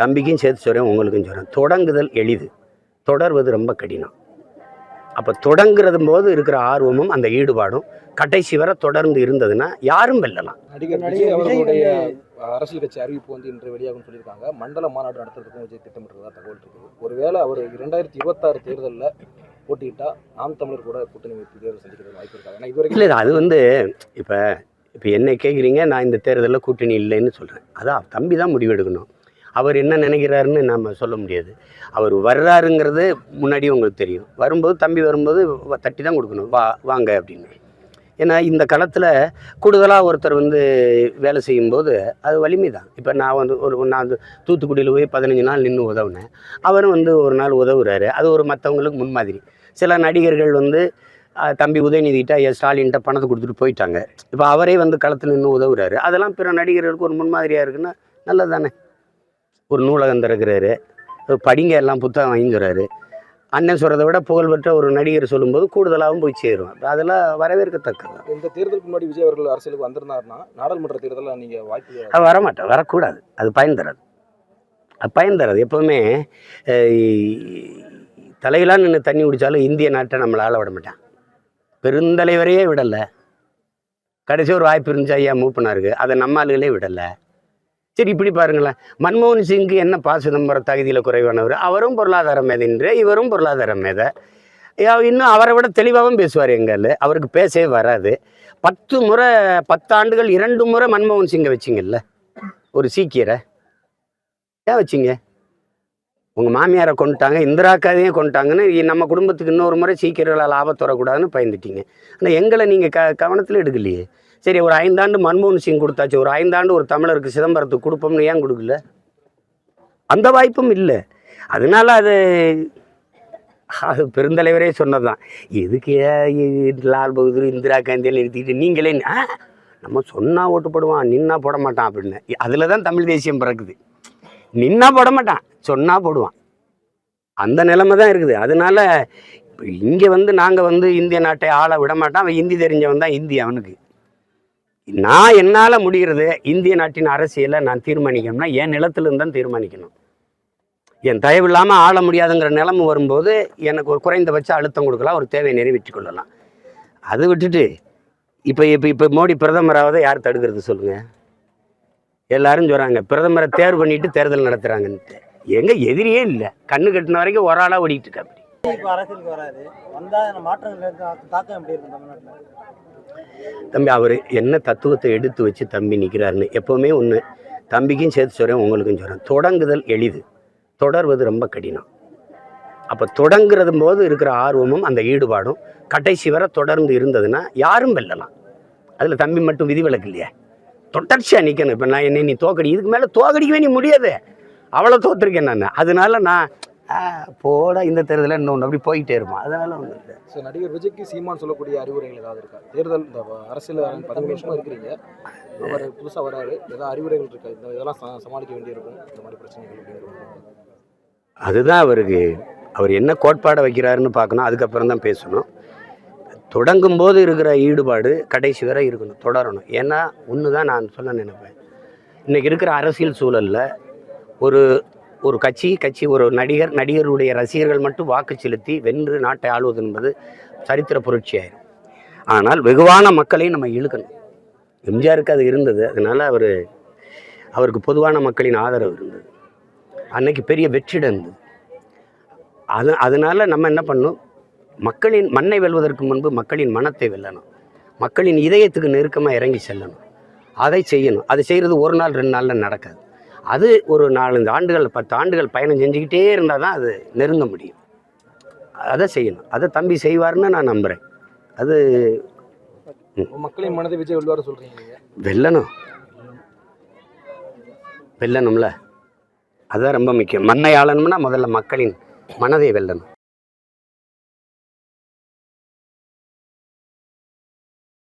தம்பிக்கும் சேர்த்து சொல்கிறேன் உங்களுக்கும் சொல்கிறேன் தொடங்குதல் எளிது. தொடர்வது ரொம்ப கடினம். அப்போ தொடங்குறது போது இருக்கிற ஆர்வமும் அந்த ஈடுபாடும் கடைசி வரை தொடர்ந்து இருந்ததுன்னா யாரும் வெல்லலாம். அரசியல் கட்சி அறிவிப்பு வந்து இன்று வெளியாகும் சொல்லியிருக்காங்க. மண்டல மாநாடு நடத்துறதுக்கும் விஜய் திட்டமிட்டுறதா தகவல் இருக்குது. ஒருவேளை அவர் இரண்டாயிரத்தி இருபத்தாறு தேர்தலில் போட்டியிட்டா நாம் தமிழர் கூட கூட்டணி வைப்பு தேர்தல் சந்திக்கிறது வாய்ப்பு இருக்காது. ஏன்னா இதுவரைக்கும் இல்லை அது வந்து இப்போ இப்போ என்னை கேட்குறீங்க நான் இந்த தேர்தலில் கூட்டணி இல்லைன்னு சொல்கிறேன் அதான் தம்பி தான் முடிவெடுக்கணும். அவர் என்ன நினைக்கிறாருன்னு நம்ம சொல்ல முடியாது. அவர் வர்றாருங்கிறது முன்னாடி உங்களுக்கு தெரியும். வரும்போது தம்பி வரும்போது வ- தட்டி தான் கொடுக்கணும். வா வாங்க அப்படின்னு. ஏன்னா இந்த களத்தில் கூடுதலாக ஒருத்தர் வந்து வேலை செய்யும்போது அது வலிமை தான் இப்போ நான் வந்து ஒரு நான் தூத்துக்குடியில் போய் பதினஞ்சு நாள் நின்று உதவுனேன். அவரும் வந்து ஒரு நாள் உதவுறாரு. அது ஒரு மற்றவங்களுக்கு முன்மாதிரி. சில நடிகர்கள் வந்து தம்பி உதயநிதிக்கிட்ட ஐயா ஸ்டாலின்கிட்ட பணத்தை கொடுத்துட்டு போயிட்டாங்க. இப்போ அவரே வந்து களத்தில் நின்று உதவுறாரு. அதெல்லாம் பிற நடிகர்களுக்கு ஒரு முன்மாதிரியாக இருக்குன்னா நல்லது தானே ஒரு நூலகம் திறக்கிறாரு. படிங்க எல்லாம் புத்தகம் வாங்கிக்கிறாரு அண்ணன் சொல்கிறத விட புகழ்பெற்ற ஒரு நடிகர் சொல்லும்போது கூடுதலாகவும் போய் சேரும். அதெல்லாம் வரவேற்கத்தக்கது. இந்த தேர்தலுக்கு முன்னாடி விஜய் அவர்கள் அரசியலுக்கு வந்திருந்தாருன்னா நாடாளுமன்ற தேர்தலில் நீங்கள் வாய்ப்பு அது வரமாட்டேன். வரக்கூடாது. அது பயன் தராது. அது பயன் தராது. எப்போவுமே தலையிலாம் நின்று தண்ணி குடித்தாலும் இந்திய நாட்டை நம்மளை ஆள விட மாட்டான். பெருந்தலைவரையே விடலை. கடைசி ஒரு வாய்ப்பு இருந்துச்சு ஐயா மூப்பனாருக்கு. அதை நம்ம ஆளுகளே விடலை. சரி இப்படி பாருங்களேன். மன்மோகன் சிங்க்கு என்ன பா சிதம்பரம் தகுதியில் குறைவானவர்? அவரும் பொருளாதார மேதைன்ற இவரும் பொருளாதார மேதை. இன்னும் அவரை விட தெளிவாகவும் பேசுவார் எங்கள். அவருக்கு பேசவே வராது. பத்து முறை பத்தாண்டுகள் இரண்டு முறை மன்மோகன் சிங்கை வச்சிங்கல்ல ஒரு சீக்கியரை. ஏன் வச்சிங்க? உங்கள் மாமியாரை கொண்டுட்டாங்க இந்திரா காந்தியை கொண்டுட்டாங்கன்னு நம்ம குடும்பத்துக்கு இன்னொரு முறை சீக்கிரங்களால் ஆபத்து வரக்கூடாதுன்னு பயந்துட்டீங்க. ஆனால் எங்களை நீங்கள் க கவனத்தில் எடுக்கலையே. சரி ஒரு ஐந்தாண்டு மன்மோகன் சிங் கொடுத்தாச்சு. ஒரு ஐந்தாண்டு ஒரு தமிழருக்கு சிதம்பரத்துக்கு கொடுப்போம்னு ஏன் கொடுக்கல? அந்த வாய்ப்பும் இல்லை. அதனால அது அது பெருந்தலைவரே சொன்னதுதான். எதுக்கு லால் பகதூர் இந்திரா காந்தியை நிறுத்திக்கிட்டு நீங்களே நம்ம சொன்னால் ஓட்டு போடுவான் நின்னா போட மாட்டான் அப்படின்னு. அதில் தான் தமிழ் தேசியம் பிறக்குது. நின்னா போட மாட்டான் சொன்னால் போடுவான். அந்த நிலைமை தான் இருக்குது. அதனால இப்போ இங்கே வந்து நாங்கள் வந்து இந்திய நாட்டை ஆள விட மாட்டான். அவன் ஹிந்தி தெரிஞ்சவன் தான் இந்தி அவனுக்கு. நான் என்னால் முடிகிறது இந்திய நாட்டின் அரசியலை நான் தீர்மானிக்கணும்னா என் நிலத்திலிருந்து தான் தீர்மானிக்கணும். என் தயவு இல்லாமல் ஆள முடியாதுங்கிற நிலைமை வரும்போது எனக்கு ஒரு குறைந்தபட்ச அழுத்தம் கொடுக்கலாம் ஒரு தேவையை நிறைவேற்றிக் கொள்ளலாம். அதை விட்டுட்டு இப்போ இப்போ இப்போ மோடி பிரதமராவதை யார் தடுக்கிறது சொல்லுங்கள் எல்லாரும் சொல்கிறாங்க பிரதமரை தேர்வு பண்ணிட்டு தேர்தல் நடத்துகிறாங்கன்ட்டு எங்கே எதிரியே இல்லை. கண்ணு கட்டின வரைக்கும் ஒரு ஆளாக ஓடிட்டு இருக்கா அப்படி இப்போ அரசியலுக்கு வராது வந்தால் மாற்றங்கள் தாக்கம் எப்படி இருக்கும் தமிழ்நாட்டில்? தம்பி அவர் என்ன தத்துவத்தை எடுத்து வச்சு தம்பி நிற்கிறாருன்னு எப்போவுமே ஒன்று தம்பிக்கும் சேர்த்து சொல்கிறேன் உங்களுக்கும் சொல்கிறேன் தொடங்குதல் எளிது. தொடர்வது ரொம்ப கடினம். அப்போ தொடங்குறது போது இருக்கிற ஆர்வமும் அந்த ஈடுபாடும் கடைசி வரை தொடர்ந்து இருந்ததுன்னா யாரும் வெல்லலாம். அதில் தம்பி மட்டும் விதிவிலக்கு இல்லையா. தொடர்ச்சியாக நிற்கணும் இப்போ நான் என்னை நீ தோக்கடி இதுக்கு மேலே தோக்கடிக்கவே நீ முடியாது. அவ்வளோ தோத்துருக்கேன் நான். அதனால நான் போட இந்த தேர்தலில் இன்னொன்று அப்படி போயிட்டே இருப்போம். அதனால ஒன்றும் இல்லை. ஸோ நடிகர் விஜய்க்கு சீமான் சொல்லக்கூடிய அறிவுரைகள் ஏதாவது இருக்கா? தேர்தல் இந்த அரசியல் பதிமூணு வருஷமா இருக்கிறீங்க. அவர் புதுசாக வராரு. ஏதாவது அறிவுரைகள் இருக்கா? இந்த இதெல்லாம் சமாளிக்க வேண்டியிருக்கும். இந்த மாதிரி பிரச்சனைகள் அதுதான் அவருக்கு அவர் என்ன கோட்பாடை வைக்கிறாருன்னு பார்க்கணும். அதுக்கப்புறம் தான் பேசணும். தொடங்கும் போது இருக்கிற ஈடுபாடு கடைசி வரை இருக்கணும் தொடரணும். ஏன்னா ஒன்று தான் நான் சொல்ல நினைப்பேன். இன்றைக்கி இருக்கிற அரசியல் சூழலில் ஒரு ஒரு கட்சி கட்சி ஒரு நடிகர் நடிகருடைய ரசிகர்கள் மட்டும் வாக்கு செலுத்தி வென்று நாட்டை ஆளுவது என்பது சரித்திர புரட்சியாயிரும் ஆனால் வெகுவான மக்களையும் நம்ம இழுக்கணும். எம்ஜிஆருக்கு அது இருந்தது. அதனால் அவர் அவருக்கு பொதுவான மக்களின் ஆதரவு இருந்தது. அன்னைக்கு பெரிய வெற்றிடம் இருந்தது அது அதனால் நம்ம என்ன பண்ணணும்? மக்களின் மண்ணை வெல்வதற்கு முன்பு மக்களின் மனத்தை வெல்லணும். மக்களின் இதயத்துக்கு நெருக்கமாக இறங்கி செல்லணும். அதை செய்யணும். அதை செய்கிறது ஒரு நாள் ரெண்டு நாளில் நடக்காது. அது ஒரு நாலஞ்சு ஆண்டுகள் பத்து ஆண்டுகள் பயணம் செஞ்சுக்கிட்டே இருந்தால் தான் அது நெருங்க முடியும். அதை செய்யணும். அதை தம்பி செய்வார்னு நான் நம்புகிறேன் அது மக்களின் மனதை விஜய் வெல்வாரு சொல்றீங்க நீங்க. வெல்லணும். வெல்லணும்ல. அதுதான் ரொம்ப முக்கியம். மண்ணை ஆளணும்னா முதல்ல மக்களின் மனதை வெல்லணும்.